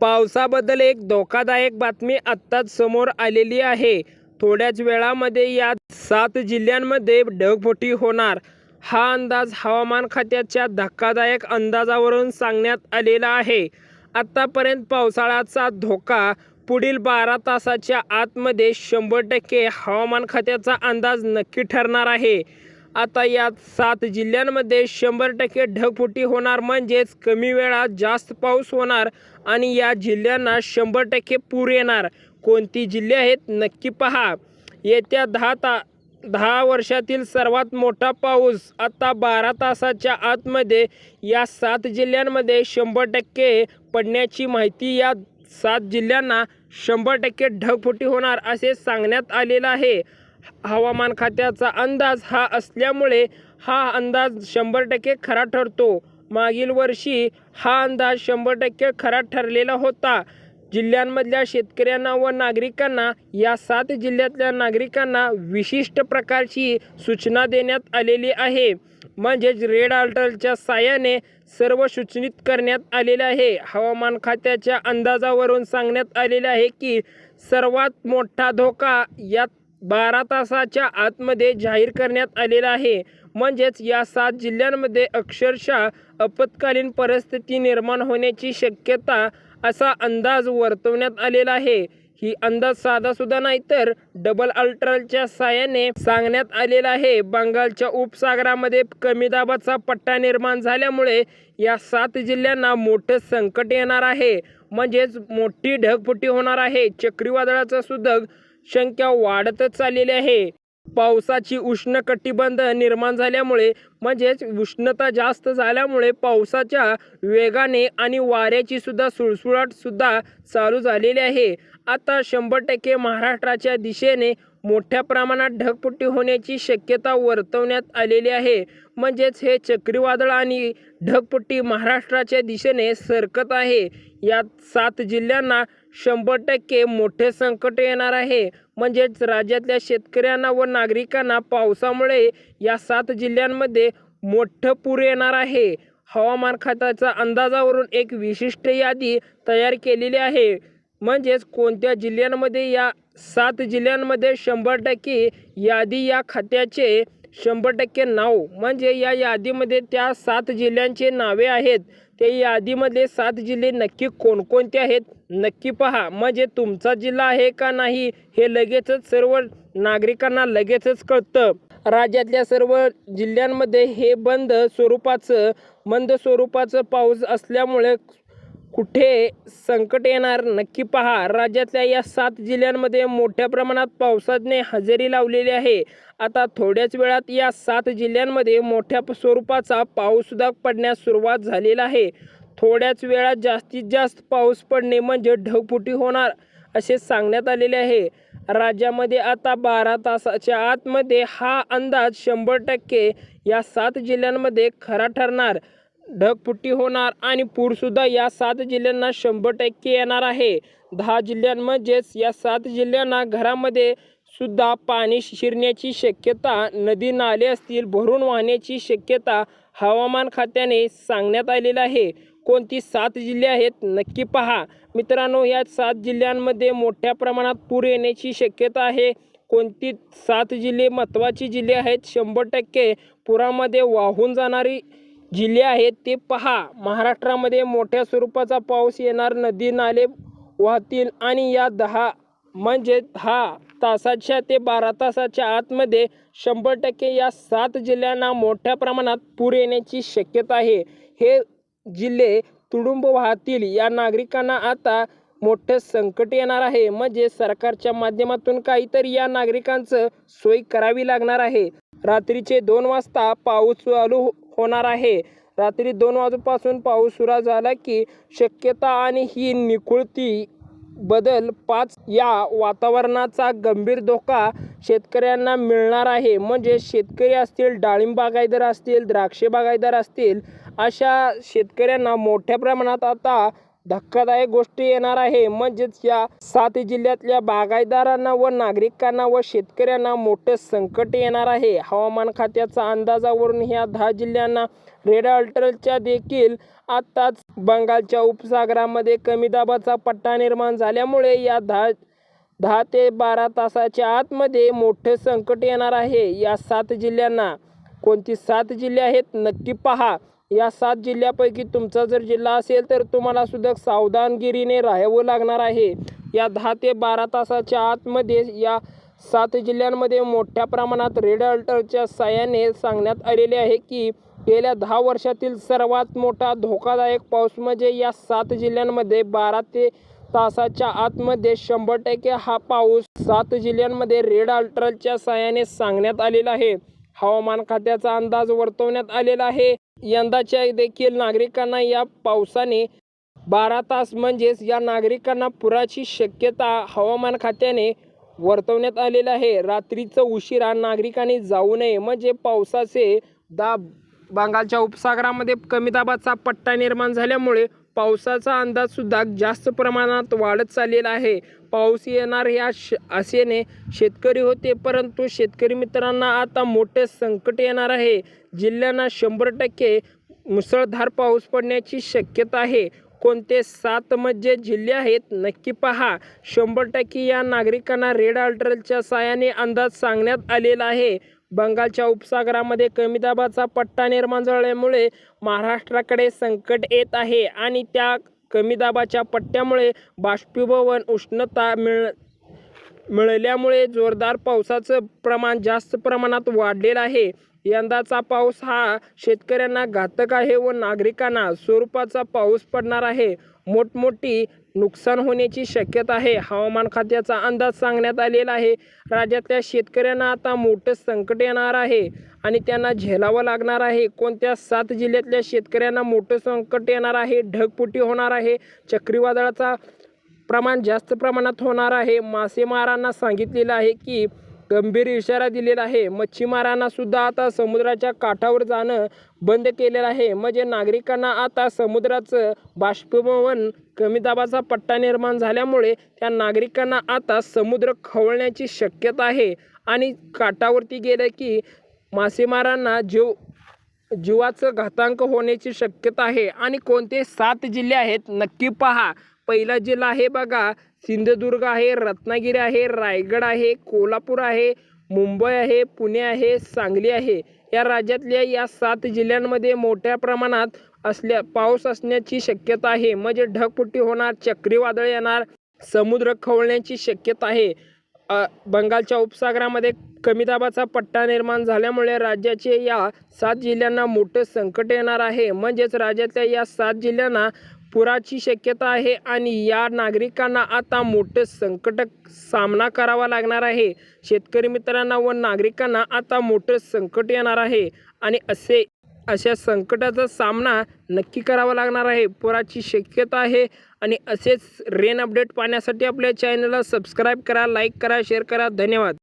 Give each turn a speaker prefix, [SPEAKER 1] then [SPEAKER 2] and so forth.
[SPEAKER 1] पावसाबद्दल एक धोकादायक बातमी आत्ताच समोर आलेली आहे. थोड्याच वेळामध्ये या सात जिल्ह्यांमध्ये ढगफुटी होणार. हा अंदाज हवामान खात्याच्या धक्कादायक अंदाजावरून सांगण्यात आलेला आहे. आत्तापर्यंत पावसाळ्याचा धोका पुढील बारा तासाच्या आतमध्ये शंभर टक्के हवामान खात्याचा अंदाज नक्की ठरणार आहे. आता यात सात जिल्ह्यांमध्ये शंभर टक्के ढगफुटी होणार म्हणजेच कमी वेळात जास्त पाऊस होणार आणि या जिल्ह्यांना शंभर टक्के पूर येणार. कोणती जिल्हे आहेत नक्की पहा. येत्या दहा ता दहा वर्षातील सर्वात मोठा पाऊस आता बारा तासाच्या आतमध्ये या सात जिल्ह्यांमध्ये शंभर टक्के पडण्याची माहिती या सात जिल्ह्यांना शंभर टक्के ढगफुटी होणार असे सांगण्यात आलेलं आहे. हवामान खात्याचा अंदाज हा असल्यामुळे हा अंदाज शंभर टक्के खरा ठरतो. मागील वर्षी हा अंदाज शंभर टक्के खरा ठरलेला होता. जिल्ह्यांमधल्या शेतकऱ्यांना व नागरिकांना या सात जिल्ह्यातल्या नागरिकांना विशिष्ट प्रकारची सूचना देण्यात आलेली आहे. म्हणजेच रेड अलर्टच्या साहाय्याने सर्व सूचनित करण्यात आलेले आहे. हवामान खात्याच्या अंदाजावरून सांगण्यात आलेले आहे की सर्वात मोठा धोका या बारा तासाच्या आतमध्ये जाहीर करण्यात आलेला आहे. म्हणजेच या सात जिल्ह्यांमध्ये अक्षरशः आपत्कालीन परिस्थिती निर्माण होण्याची शक्यता असा अंदाज वर्तवण्यात आलेला आहे. ही अंदाज साधासुद्धा नाही तर डबल अल्ट्रलच्या साह्याने सांगण्यात आलेला आहे. बंगालच्या उपसागरामध्ये कमी दाबाचा पट्टा निर्माण झाल्यामुळे या सात जिल्ह्यांना मोठं संकट येणार आहे. म्हणजेच मोठी ढगफुटी होणार आहे. चक्रीवादळाचा सुद्धा संख्या वाढतच चाललेली आहे. पावसाची उष्ण कटिबंध निर्माण झाल्यामुळे म्हणजेच उष्णता जास्त झाल्यामुळे पावसाच्या वेगाने आणि वाऱ्याची सुद्धा सुळसुळाट सुद्धा चालू झालेली आहे. आता शंभर टक्के महाराष्ट्राच्या दिशेने मोठ्या प्रमाणात ढगफुटी होण्याची शक्यता वर्तवण्यात आलेली आहे. म्हणजेच हे चक्रीवादळ आणि ढगफुटी महाराष्ट्राच्या दिशेने सरकत आहे. यात सात जिल्ह्यांना शंभर टक्के मोठे संकट येणार आहे. म्हणजेच राज्यातल्या शेतकऱ्यांना व नागरिकांना पावसामुळे या सात जिल्ह्यांमध्ये मोठं पूर येणार आहे. हवामान खात्याचा अंदाजावरून एक विशिष्ट यादी तयार केलेली आहे. म्हणजेच कोणत्या जिल्ह्यांमध्ये या सात जिल्ह्यांमध्ये शंभर टक्के यादी या खात्याचे शंभर टक्के नाव. म्हणजे या यादीमध्ये त्या सात जिल्ह्यांचे नावे आहेत. त्या यादीमध्ये सात जिल्हे नक्की कोणकोणते आहेत? नक्की पहा. म्हणजे तुमचा जिल्हा आहे का नाही हे लगेचच सर्व नागरिकांना लगेचच कळतं. राज्यातल्या सर्व जिल्ह्यांमध्ये हे बंद स्वरूपाचं मंद स्वरूपाचं पाऊस असल्यामुळे कुठे संकट येणार नक्की पहा. राज्यातल्या या सात जिल्ह्यांमध्ये मोठ्या प्रमाणात पावसाने हजेरी लावलेली आहे. आता थोड्याच वेळात या सात जिल्ह्यांमध्ये मोठ्या स्वरूपाचा पाऊससुद्धा पडण्यास सुरुवात झालेला आहे. थोड्याच वेळात जास्तीत जास्त पाऊस पडणे म्हणजे ढगफुटी होणार असे सांगण्यात आलेले आहे. राज्यामध्ये आता बारा तासाच्या आतमध्ये हा अंदाज शंभर टक्के या सात जिल्ह्यांमध्ये खरा ठरणार. ढगफुटी होणार आणि पूरसुद्धा या सात जिल्ह्यांना शंभर टक्के येणार आहे. दहा जिल्ह्यांमध्येच या सात जिल्ह्यांना घरामध्ये सुद्धा पाणी शिरण्याची शक्यता नदी नाले असतील भरून वाहण्याची शक्यता हवामान खात्याने सांगण्यात आलेलं आहे. कोणती सात जिल्हे आहेत नक्की पहा. मित्रांनो या सात जिल्ह्यांमध्ये मोठ्या प्रमाणात पूर येण्याची शक्यता आहे. कोणती सात जिल्हे महत्त्वाची जिल्हे आहेत? शंभर टक्के पुरामध्ये वाहून जाणारी जिल्हे आहेत ते पहा. महाराष्ट्रामध्ये मोठ्या स्वरूपाचा पाऊस येणार नदी नाले वाहतील आणि या दहा म्हणजे दहा तासाच्या ते बारा तासाच्या आतमध्ये शंभर टक्के या सात जिल्ह्यांना मोठ्या प्रमाणात पूर येण्याची शक्यता आहे. हे जिल्हे तुडुंब वाहतील. या नागरिकांना आता मोठं संकट येणार आहे. म्हणजे सरकारच्या माध्यमातून काहीतरी या नागरिकांचं सोय करावी लागणार आहे. रात्रीचे दोन वाजता पाऊस चालू होणार आहे. रात्री दोन वाजूपासून पाऊस सुरू झाला की शक्यता आणि ही निकुळती बदल पाच या वातावरणाचा गंभीर धोका शेतकऱ्यांना मिळणार आहे. म्हणजे शेतकरी असतील डाळिंब बागायदार असतील द्राक्षे बागायदार असतील अशा शेतकऱ्यांना मोठ्या प्रमाणात आता धक्कादायक गोष्टी येणार आहे. म्हणजेच या सात जिल्ह्यातल्या बागायतदारांना व नागरिकांना व शेतकऱ्यांना मोठं संकट येणार आहे. हवामान खात्याचा अंदाजावरून ह्या दहा जिल्ह्यांना रेड अलर्टच्या देखील आत्ताच बंगालच्या उपसागरामध्ये कमी दाबाचा पट्टा निर्माण झाल्यामुळे या दहा दहा ते बारा तासाच्या आतमध्ये मोठे संकट येणार आहे. या सात जिल्ह्यांना कोणती सात जिल्हे आहेत नक्की पहा. या सात जिल्ह्यापैकी तुमचा जर जिल्हा असेल तर तुम्हाला सुद्धा सावधानगिरीने राहावं लागणार आहे. या दहा ते बारा तासाच्या आतमध्ये या सात जिल्ह्यांमध्ये मोठ्या प्रमाणात रेड अलर्टच्या साह्याने सांगण्यात आलेले आहे की गेल्या दहा वर्षातील सर्वात मोठा धोकादायक पाऊस म्हणजे या सात जिल्ह्यांमध्ये बारा ते तासाच्या आतमध्ये शंभर टक्के हा पाऊस सात जिल्ह्यांमध्ये रेड अलर्टच्या साह्याने सांगण्यात आलेला आहे. हवामान खात्याचा अंदाज वर्तवण्यात आलेला आहे. यंदाच्या देखील नागरिकांना या पावसाने बारा तास म्हणजेच या नागरिकांना पुराची शक्यता हवामान खात्याने वर्तवण्यात आलेलं आहे. रात्रीचं उशिरा नागरिकांनी जाऊ नये. म्हणजे पावसाचे दाब बंगालच्या उपसागरामध्ये कमी दाबाचा पट्टा निर्माण झाल्यामुळे पावसाचा अंदाजसुद्धा जास्त प्रमाणात वाढत चाललेला आहे. पाऊस येणार या श आशेने शेतकरी होते परंतु शेतकरी मित्रांना आता मोठे संकट येणार आहे. जिल्ह्यांना शंभर टक्के मुसळधार पाऊस पडण्याची शक्यता आहे. कोणते सात म्हणजे जिल्हे आहेत नक्की पहा. शंभर टक्के या नागरिकांना रेड अलर्टच्या साहाय्याने अंदाज सांगण्यात आलेला आहे. बंगालच्या उपसागरामध्ये कमी दाबाचा पट्टा निर्माण झाल्यामुळे महाराष्ट्राकडे संकट येत आहे आणि त्या कमी दाबाच्या पट्ट्यामुळे बाष्पीभवन उष्णता मिळ मिळाल्यामुळे जोरदार पावसाचं प्रमाण जास्त प्रमाणात वाढलेलं आहे. यंदाचा पाऊस हा शेतकऱ्यांना घातक आहे व नागरिकांना स्वरूपाचा पाऊस पडणार आहे. मोठमोठी नुकसान होण्याची शक्यता आहे. हवामान खात्याचा अंदाज सांगण्यात आलेला आहे. राज्यातल्या शेतकऱ्यांना आता मोठं संकट येणार आहे आणि त्यांना झेलावं लागणार आहे. कोणत्या सात जिल्ह्यातल्या शेतकऱ्यांना मोठं संकट येणार आहे? ढगपुटी होणार आहे. चक्रीवादळाचा प्रमाण जास्त प्रमाणात होणार आहे. मासेमारांना सांगितलेलं आहे की गंभीर इशारा दिलेला आहे. मच्छीमारांना सुद्धा आता समुद्राच्या काठावर जाणं बंद केलेलं आहे. म्हणजे नागरिकांना आता समुद्राचं बाष्पीभवन कमी दाबाचा पट्टा निर्माण झाल्यामुळे त्या नागरिकांना आता समुद्र खवळण्याची शक्यता आहे. आणि काठावरती गेलं की मासेमारांना जीव जीवाचं घातांक होण्याची शक्यता आहे. आणि कोणते सात जिल्हे आहेत नक्की पहा. पहिला जिल्हा आहे बघा सिंधुदुर्ग आहे रत्नागिरी आहे रायगड आहे कोल्हापूर आहे मुंबई आहे पुणे आहे सांगली आहे. या राज्यातल्या या सात जिल्ह्यांमध्ये मोठ्या प्रमाणात असल्या पाऊस असण्याची शक्यता आहे. म्हणजे ढगफुटी होणार चक्रीवादळ येणार समुद्र खवळण्याची शक्यता आहे. बंगालच्या उपसागरामध्ये कमी दाबाचा पट्टा निर्माण झाल्यामुळे राज्याचे या सात जिल्ह्यांना मोठं संकट येणार आहे. म्हणजेच राज्यातल्या या सात जिल्ह्यांना पुराची शक्यता आहे आणि या नागरिकांना आता मोठं संकट सामना करावा लागणार आहे. शेतकरी मित्रांना व नागरिकांना आता मोठं संकट येणार आहे आणि असे अशा संकटाचा सामना नक्की करावा लागणार आहे. पुराची शक्यता आहे आणि असेच रेन अपडेट पाहण्यासाठी आपल्या चॅनलला सबस्क्राईब करा लाईक करा शेअर करा. धन्यवाद.